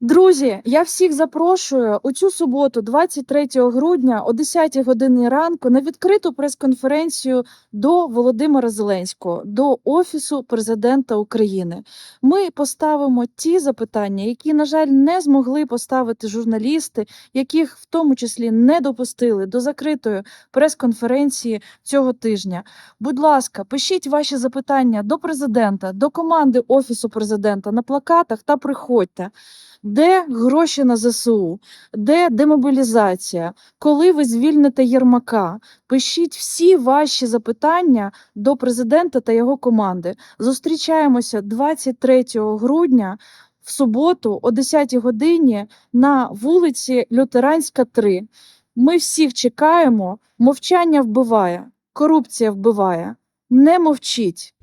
Друзі, я всіх запрошую у цю суботу, 23 грудня, о 10 годині ранку, на відкриту прес-конференцію до Володимира Зеленського, до Офісу президента України. Ми поставимо ті запитання, які, на жаль, не змогли поставити журналісти, яких в тому числі не допустили до закритої прес-конференції цього тижня. Будь ласка, пишіть ваші запитання до президента, до команди Офісу президента на плакатах та приходьте. Де гроші на ЗСУ? Де демобілізація? Коли ви звільните Єрмака? Пишіть всі ваші запитання до президента та його команди. Зустрічаємося 23 грудня в суботу о 10 годині на вулиці Лютеранська, 3. Ми всіх чекаємо. Мовчання вбиває, корупція вбиває. Не мовчіть.